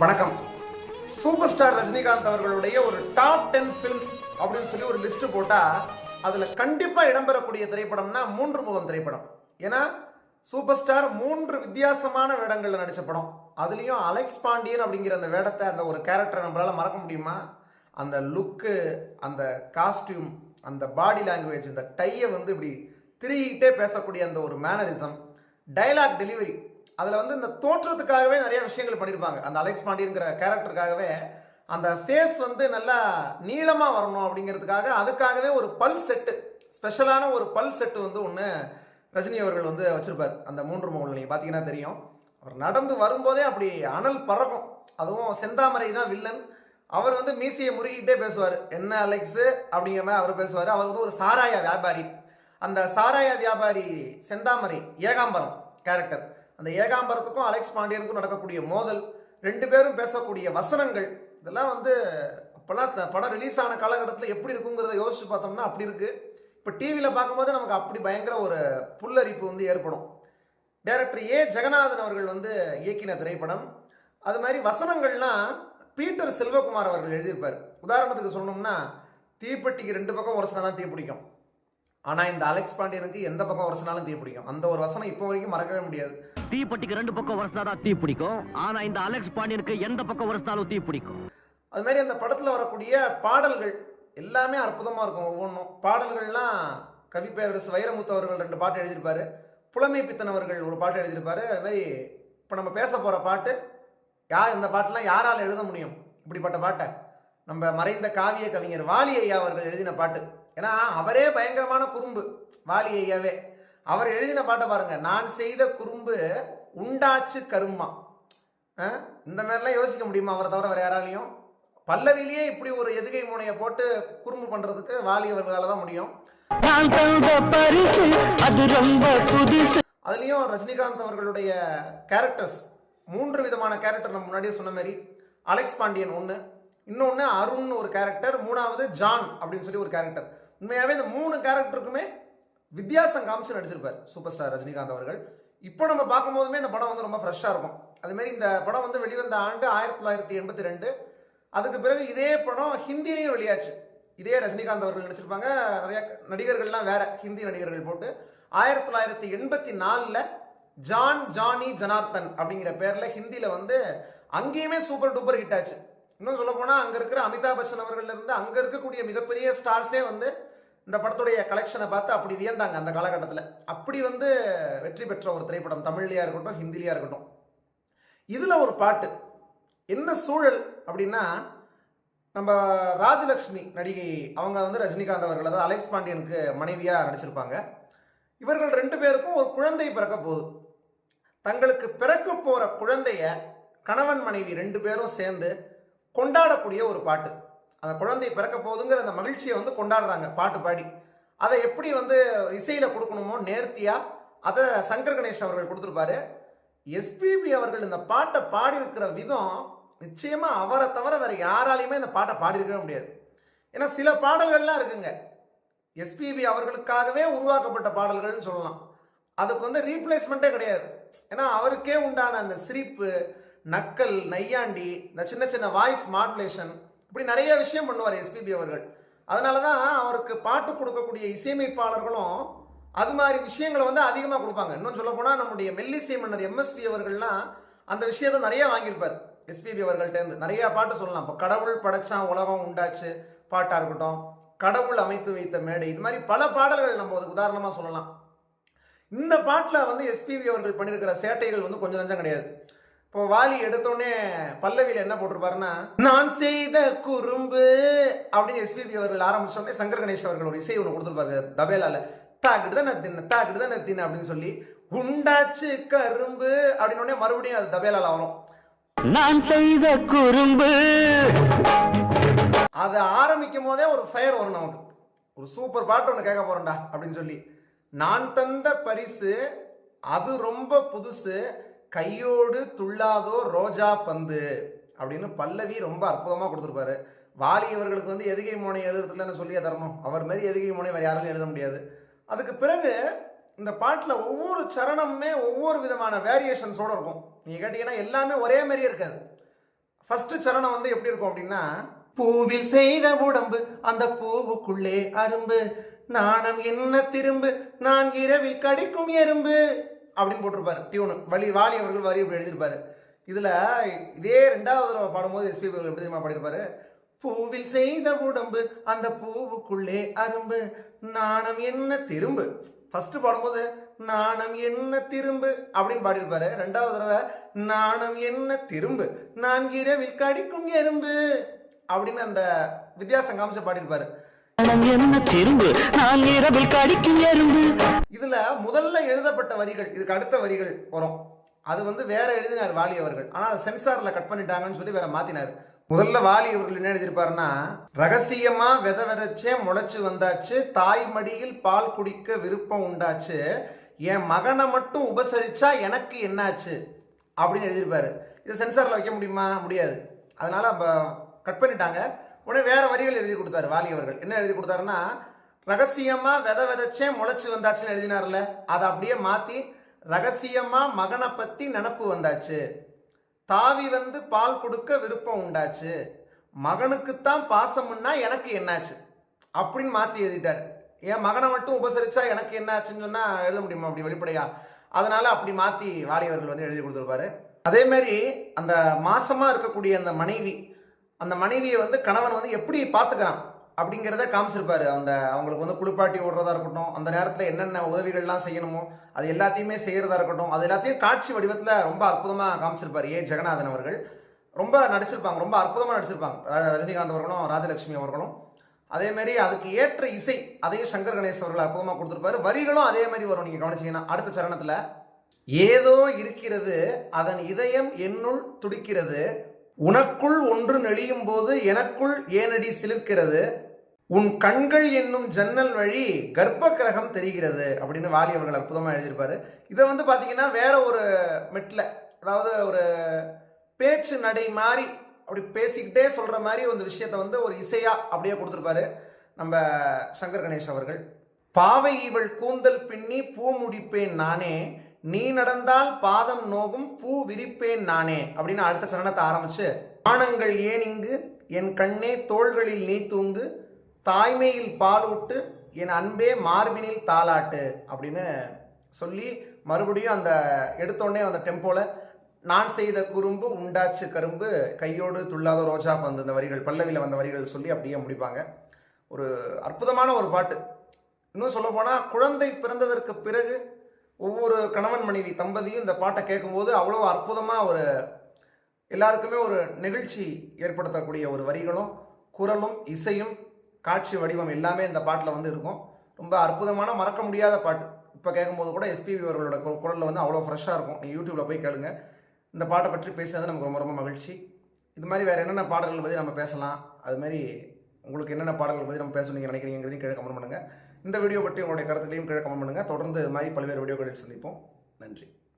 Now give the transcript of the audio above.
வணக்கம். Super star Rajinikanth அவர்களுடைய ஒரு டாப் டென் ஃபிலிம்ஸ் அப்படின்னு சொல்லி ஒரு லிஸ்ட் போட்டா அதுல கண்டிப்பா இடம்பெறக்கூடிய திரைப்படம்னா மூன்று முகம் திரைப்படம். ஏன்னா சூப்பர் ஸ்டார் மூன்று வித்தியாசமான வேடங்களில் நடித்த படம். அதுலேயும் அலெக்ஸ் பாண்டியன் அப்படிங்கிற அந்த வேடத்தை அந்த ஒரு கேரக்டரை நம்மளால் மறக்க முடியுமா? அந்த லுக்கு அந்த காஸ்டியூம் அந்த பாடி லாங்குவேஜ் இந்த டையை வந்து இப்படி திருகிக்கிட்டே பேசக்கூடிய அந்த ஒரு மேனரிசம் டைலாக் டெலிவரி அதில் வந்து இந்த தோற்றத்துக்காகவே நிறைய விஷயங்கள் பண்ணியிருப்பாங்க அந்த அலெக்ஸ் பாண்டியங்கிற கேரக்டருக்காகவே அந்த ஃபேஸ் வந்து நல்லா நீளமாக வரணும் அப்படிங்கிறதுக்காக அதுக்காகவே ஒரு பல் செட்டு ஸ்பெஷலான ஒரு பல் செட்டு வந்து ஒன்று ரஜினி அவர்கள் வந்து வச்சுருப்பார். அந்த மூன்று மூணு நீங்கள் பார்த்தீங்கன்னா தெரியும். அவர் நடந்து வரும்போதே அப்படி அனல் பறக்கும். அதுவும் செந்தாமரை தான் வில்லன் அவர் வந்து மீசையை முறுகிட்டே பேசுவார். என்ன அலெக்ஸு? அப்படிங்கிற மாதிரி அவர் பேசுவார். அவர் வந்து ஒரு சாராய வியாபாரி. அந்த சாராய வியாபாரி செந்தாமரை ஏகாம்பரம் கேரக்டர் அந்த ஏகாம்பரத்துக்கும் அலெக்ஸ் பாண்டியனுக்கும் நடக்கக்கூடிய மோதல் ரெண்டு பேரும் பேசக்கூடிய வசனங்கள் இதெல்லாம் வந்து அப்போல்லாம் படம் ரிலீஸ் ஆன காலகட்டத்தில் எப்படி இருக்குங்கிறத யோசிச்சு பார்த்தோம்னா அப்படி இருக்குது இப்போ டிவியில் பார்க்கும்போது நமக்கு அப்படி பயங்கர ஒரு புல்லரிப்பு வந்து ஏற்படும். டைரக்டர் ஏ. ஜெகநாதன் அவர்கள் வந்து இயக்கின திரைப்படம். அது மாதிரி வசனங்கள்லாம் பீட்டர் செல்வகுமார் அவர்கள் எழுதியிருப்பார். உதாரணத்துக்கு சொன்னோம்னா தீப்பெட்டிக்கு ரெண்டு பக்கம் ஒரு தான் தீ பிடிக்கும். ஆனால் இந்த அலெக்ஸ் பாண்டியனுக்கு எந்த பக்கம் உரசினாலும் தீ பிடிக்கும். அந்த ஒரு வசனம் இப்போ வரைக்கும் மறக்கவே முடியாது. தீப்பெட்டிக்கு ரெண்டு பக்கம் உரசினாதான் தீ பிடிக்கும். ஆனா இந்த அலெக்ஸ் பாண்டியனுக்கு எந்த பக்கம் உரசினாலும் தீ பிடிக்கும். அது மாதிரி அந்த படத்தில் வரக்கூடிய பாடல்கள் எல்லாமே அற்புதமாக இருக்கும் ஒவ்வொன்றும். பாடல்கள்லாம் கவிப்பேரரசு வைரமுத்து அவர்கள் ரெண்டு பாட்டு எழுதியிருப்பாரு. புலமை பித்தன் அவர்கள் ஒரு பாட்டு எழுதியிருப்பாரு. அது மாதிரி இப்போ நம்ம பேச போகிற பாட்டு யார் இந்த பாட்டெல்லாம் யாரால் எழுத முடியும்? இப்படிப்பட்ட பாட்டை. நம்ம மறைந்த காவிய கவிஞர் வாலி ஐயா அவர்கள் எழுதின பாட்டு. ஏன்னா அவரே பயங்கரமான குறும்பு வாலி ஐயாவே. அவர் எழுதின பாட்டை பாருங்க நான் செய்த குறும்பு உண்டாச்சு கருமா? இந்த மாதிரிலாம் யோசிக்க முடியுமா? அவரை தவிர வேற யாராலையும்? பல்லவிலேயே இப்படி ஒரு எதுகை முனையை போட்டு குறும்பு பண்றதுக்கு வாலி அவர்களால தான் முடியும். அதுலேயும் ரஜினிகாந்த் அவர்களுடைய கேரக்டர்ஸ் மூன்று விதமான கேரக்டர் நம்ம முன்னாடியே சொன்ன மாதிரி. அலெக்ஸ் பாண்டியன் ஒன்று இன்னொன்று அருண் ஒரு கேரக்டர் மூணாவது ஜான் அப்படின்னு சொல்லி ஒரு கேரக்டர் உண்மையாகவே இந்த மூணு கேரக்டருக்குமே வித்தியாசம் காமிச்சு நடிச்சிருப்பார் சூப்பர் ஸ்டார் ரஜினிகாந்த் அவர்கள். இப்போ நம்ம பார்க்கும் போதுமே இந்த படம் வந்து ரொம்ப ஃப்ரெஷ்ஷாக இருக்கும். அதுமாரி இந்த படம் வந்து வெளிவந்த ஆண்டு ஆயிரத்தி தொள்ளாயிரத்தி எண்பத்தி ரெண்டு. அதுக்கு பிறகு இதே படம் ஹிந்திலையும் வெளியாச்சு. இதே ரஜினிகாந்த் அவர்கள் நடிச்சிருப்பாங்க. நிறைய நடிகர்கள்லாம் வேற ஹிந்தி நடிகர்கள் போட்டு. ஆயிரத்தி தொள்ளாயிரத்தி எண்பத்தி நாலில் ஜான் ஜானி ஜனார்த்தன் அப்படிங்கிற பேரில் ஹிந்தியில் வந்து அங்கேயுமே சூப்பர் டூப்பர் ஹிட் ஆச்சு. இன்னும் சொல்ல போனால் அங்கே இருக்கிற அமிதாப் பச்சன் அவர்கள்லேருந்து அங்கே இருக்கக்கூடிய மிகப்பெரிய ஸ்டார்ஸே வந்து இந்த படத்துடைய கலெக்ஷனை பார்த்து அப்படி வியந்தாங்க அந்த காலகட்டத்தில். அப்படி வந்து வெற்றி பெற்ற ஒரு திரைப்படம் தமிழ்லையாக இருக்கட்டும் ஹிந்திலியாக இருக்கட்டும். இதில் ஒரு பாட்டு என்ன சூழல் அப்படின்னா நம்ம ராஜலக்ஷ்மி நடிகை அவங்க வந்து ரஜினிகாந்த் அவர்கள் அதாவது அலெக்ஸ் பாண்டியனுக்கு மனைவியாக நடிச்சிருப்பாங்க. இவர்கள் ரெண்டு பேருக்கும் ஒரு குழந்தை பிறக்க போகுது. தங்களுக்கு பிறக்க போகிற குழந்தைய கணவன் மனைவி ரெண்டு பேரும் சேர்ந்து கொண்டாடக்கூடிய ஒரு பாட்டு. அந்த குழந்தை பிறக்க போகுதுங்கிற அந்த மகிழ்ச்சியை வந்து கொண்டாடுறாங்க பாட்டு பாடி. அதை எப்படி வந்து இசையில் கொடுக்கணுமோ நேர்த்தியாக அதை சங்கர் கணேஷ் அவர்கள் கொடுத்துருப்பாரு. எஸ்பிபி அவர்கள் இந்த பாட்டை பாடியிருக்கிற விதம் நிச்சயமாக அவரை தவிர வேறு யாராலையுமே இந்த பாட்டை பாடியிருக்கவே முடியாது. ஏன்னா சில பாடல்கள்லாம் இருக்குங்க. எஸ்பிபி அவர்களுக்காகவே உருவாக்கப்பட்ட பாடல்கள்னு சொல்லலாம். அதுக்கு வந்து ரீப்ளேஸ்மெண்ட்டே கிடையாது. ஏன்னா அவருக்கே உண்டான அந்த சிரிப்பு நக்கல் நையாண்டி இந்த சின்ன சின்ன வாய்ஸ் மாடுலேஷன் இப்படி நிறைய விஷயம் பண்ணுவார் எஸ்பிபி அவர்கள். அதனால தான் அவருக்கு பாட்டு கொடுக்கக்கூடிய இசையமைப்பாளர்களும் அது மாதிரி விஷயங்களை வந்து அதிகமாக கொடுப்பாங்க. இன்னும் சொல்ல போனால் நம்முடைய மெல்லிசை மன்னர் எம்எஸ்வி அவர்கள்லாம் அந்த விஷயத்தை நிறைய வாங்கியிருப்பார். எஸ்பிபி அவர்கள்ட்டேருந்து நிறைய பாட்டு சொல்லலாம். இப்போ கடவுள் படைச்சான் உலகம் உண்டாச்சு பாட்டாக இருக்கட்டும். கடவுள் அமைத்து வைத்த மேடை. இது மாதிரி பல பாடல்கள் நம்ம அதுக்கு உதாரணமாக சொல்லலாம். இந்த பாட்டில் வந்து எஸ்பிபி அவர்கள் பண்ணியிருக்கிற சேட்டைகள் வந்து கொஞ்சம் நஞ்சம் கிடையாது. இப்போ வாலி எடுத்தோடனே பல்லவியில் என்ன போட்டிருப்பாருன்னா நான் செய்த குறும்பு அப்படின்னு எஸ்பிபி அவர்கள் ஆரம்பிச்சோடனே சங்கர் கணேஷ் அவர்கள் ஒரு இசை ஒன்று கொடுத்துருப்பாரு தபேலால தாக்கிட்டு தான் தின்ன தாக்கிட்டு தான் தின்ன அப்படின்னு சொல்லி உண்டாச்சு கரும்பு அப்படின்னு மறுபடியும் அது தபேலால வரும். நான் செய்த குறும்பு அதை ஆரம்பிக்கும் போதே ஒரு ஃபயர் வரும் நமக்கு. ஒரு சூப்பர் பாட்டு ஒன்று கேட்க போறேன்டா அப்படின்னு சொல்லி நான் தந்த பரிசு அது ரொம்ப புதுசு கையோடு துள்ளாதோ ரோஜா பந்து அப்படின்னு பல்லவி ரொம்ப அற்புதமாக கொடுத்துருப்பாரு. வாலி அவர்களுக்கு வந்து எதுகை மோனை எழுதுறதுலன்னு சொல்லியே தரணும். அவர் மாதிரி எதுகை மோனை வேறு யாராலும் எழுத முடியாது. அதுக்கு பிறகு இந்த பாட்டில் ஒவ்வொரு சரணமுமே ஒவ்வொரு விதமான வேரியேஷன்ஸோடு இருக்கும். நீங்கள் கேட்டிங்கன்னா எல்லாமே ஒரே மாதிரியே இருக்காது. ஃபர்ஸ்ட் சரணம் வந்து எப்படி இருக்கும் அப்படின்னா பூவில் செய்த உடம்பு அந்த பூவுக்குள்ளே அரும்பு. நாணம் என்ன திரும்பு? நான் இரவில் கடிக்கும் எறும்பு. அப்படின்னு போட்டிருப்பாரு. டியூனு. வழி வாலி அவர்கள் வரி இப்படி எழுதியிருப்பாரு. இதில் இதே ரெண்டாவது தடவை பாடும்போது எஸ்பி அவர்கள் எப்படி தெரியுமா பாடியிருப்பாரு? பூவில் செய்த உடம்பு அந்த பூவுக்குள்ளே அரும்பு நாணம் என்ன திரும்பு? ஃபஸ்ட்டு பாடும்போது நாணம் என்ன திரும்பு அப்படின்னு பாடியிருப்பாரு. ரெண்டாவது தடவை நாணம் என்ன திரும்பு? நான் இரவில் கடிக்கும் எறும்பு அப்படின்னு அந்த வித்தியாசம் காமிச்சு பாடியிருப்பாரு. என்ன திரும்பு நான் இரவில் கடிக்கும் எறும்பு. இதுல முதல்ல எழுதப்பட்ட வரிகள் இதுக்கு அடுத்த வரிகள் வரும். அது வந்து வேற எழுதினார் வாலி அவர்கள். ஆனா அதை சென்சார்ல கட் பண்ணிட்டாங்கன்னு சொல்லி வேற மாத்தினார். முதல்ல வாலி அவர்கள் என்ன எழுதியிருப்பாருன்னா ரகசியமா வித விதைச்சே முளைச்சு வந்தாச்சு தாய் மடியில் பால் குடிக்க விருப்பம் உண்டாச்சு என் மகனை மட்டும் உபசரிச்சா எனக்கு என்னாச்சு? அப்படின்னு எழுதியிருப்பாரு. இது சென்சார்ல வைக்க முடியுமா? முடியாது. அதனால கட் பண்ணிட்டாங்க. உடனே வேற வரிகள் எழுதி கொடுத்தாரு வாலி அவர்கள். என்ன எழுதி கொடுத்தாருன்னா ரகசியமா வித விதைச்சே முளைச்சு வந்தாச்சுன்னு எழுதினார்ல. அதை அப்படியே மாத்தி ரகசியமா மகனை பத்தி நினப்பு வந்தாச்சு. தாவி வந்து பால் கொடுக்க விருப்பம் உண்டாச்சு. மகனுக்குத்தான் பாசம்னா எனக்கு என்னாச்சு? அப்படின்னு மாத்தி எழுதிட்டார். என் மகனை மட்டும் உபசரிச்சா எனக்கு என்னாச்சுன்னு சொன்னா எழுத முடியுமா? அப்படி வெளிப்படையா? அதனால அப்படி மாத்தி வாலியவர்கள் வந்து எழுதி கொடுத்துருப்பாரு. அதே மாதிரி அந்த மாசமா இருக்கக்கூடிய அந்த மனைவி அந்த மனைவியை வந்து கணவன் வந்து எப்படி பார்த்துக்கிறான் அப்படிங்கிறத காமிச்சிருப்பாரு. அந்த அவங்களுக்கு வந்து குளிப்பாட்டி ஓடுறதா இருக்கட்டும் அந்த நேரத்தில் என்னென்ன உதவிகள்லாம் செய்யணுமோ அது எல்லாத்தையுமே செய்கிறதா இருக்கட்டும் அது எல்லாத்தையும் காட்சி வடிவத்தில் ரொம்ப அற்புதமாக காமிச்சிருப்பார் ஏ. ஜெகநாதன் அவர்கள். ரொம்ப நடிச்சிருப்பாங்க ரொம்ப அற்புதமாக நடிச்சிருப்பாங்க. ரஜினிகாந்த் அவர்களும் ராஜலட்சுமி அவர்களும். அதேமாரி அதுக்கு ஏற்ற இசை அதையும் சங்கர் கணேஷ் அவர்கள் அற்புதமாக கொடுத்துருப்பாரு. வரிகளும் அதே மாதிரி வரும். நீங்கள் கவனிச்சிங்கன்னா அடுத்த சரணத்தில் ஏதோ இருக்கிறது அதன் இதயம் என்னுள் துடிக்கிறது உனக்குள் ஒன்று நெளியும் போது எனக்குள் ஏனடி சிலிர்க்கிறது? உன் கண்கள் என்னும் ஜன்னல் வழி கர்ப்ப கிரகம் தெரிகிறது அப்படின்னு வாலி அவர்கள் அற்புதமாக எழுதியிருப்பாரு. இதை வந்து பார்த்தீங்கன்னா வேற ஒரு மெட்டில் அதாவது ஒரு பேச்சு நடை மாதிரி அப்படி பேசிக்கிட்டே சொல்கிற மாதிரி ஒரு விஷயத்தை வந்து ஒரு இசையா அப்படியே கொடுத்துருப்பாரு நம்ம சங்கர் கணேஷ் அவர்கள். பாவை இவள் கூந்தல் பின்னி பூ முடிப்பேன் நானே நீ நடந்தால் பாதம் நோகும் பூ விரிப்பேன் நானே அப்படின்னு அடுத்த சரணத்தை ஆரம்பிச்சு ஆணங்கள் ஏன் இங்கு? என் கண்ணே தோள்களில் நீ தூங்கு தாய்மையில் பாலூட்டு என் அன்பே மார்பினில் தாளாட்டு அப்படின்னு சொல்லி மறுபடியும் அந்த எடுத்தோடனே அந்த டெம்போல நான் செய்த குறும்பு உண்டாச்சு கரும்பு கையோடு துள்ளாத ரோஜா பந்து இந்த வரிகள் பல்லவியில் வந்த வரிகள் சொல்லி அப்படியே முடிப்பாங்க. ஒரு அற்புதமான ஒரு பாட்டு. இன்னும் சொல்ல போனால் குழந்தை பிறந்ததற்கு பிறகு ஒவ்வொரு கணவன் மனைவி தம்பதியும் இந்த பாட்டை கேட்கும்போது அவ்வளோ அற்புதமாக ஒரு எல்லாருக்குமே ஒரு நெகிழ்ச்சி ஏற்படுத்தக்கூடிய ஒரு வரிகளும் குரலும் இசையும் காட்சி வடிவம் எல்லாமே இந்த பாட்டில் வந்து இருக்கும். ரொம்ப அற்புதமான மறக்க முடியாத பாட்டு. இப்போ கேட்கும்போது கூட எஸ்பிபி அவர்களோட கு- வந்து அவ்வளோ ஃப்ரெஷ்ஷாக இருக்கும். நீங்கள் யூடியூப்பில் போய் கேளுங்க. இந்த பாட்டை பற்றி பேசுனது நமக்கு ரொம்ப ரொம்ப மகிழ்ச்சி. இது மாதிரி வேறு என்னென்ன பாடல்கள் பற்றி நம்ம பேசலாம்? அது மாதிரி உங்களுக்கு என்னென்ன பாடல்கள் பற்றி நம்ம பேசணும் நீங்கள் நினைக்கிறீங்கிறதையும் கீழே கமெண்ட் பண்ணுங்கள் இந்த வீடியோ பற்றி உங்களுடைய கருத்துக்களையும் கீழே கமெண்ட் பண்ணுங்கள் தொடர்ந்து மாதிரி பல்வேறு வீடியோக்களில் சந்திப்போம். நன்றி.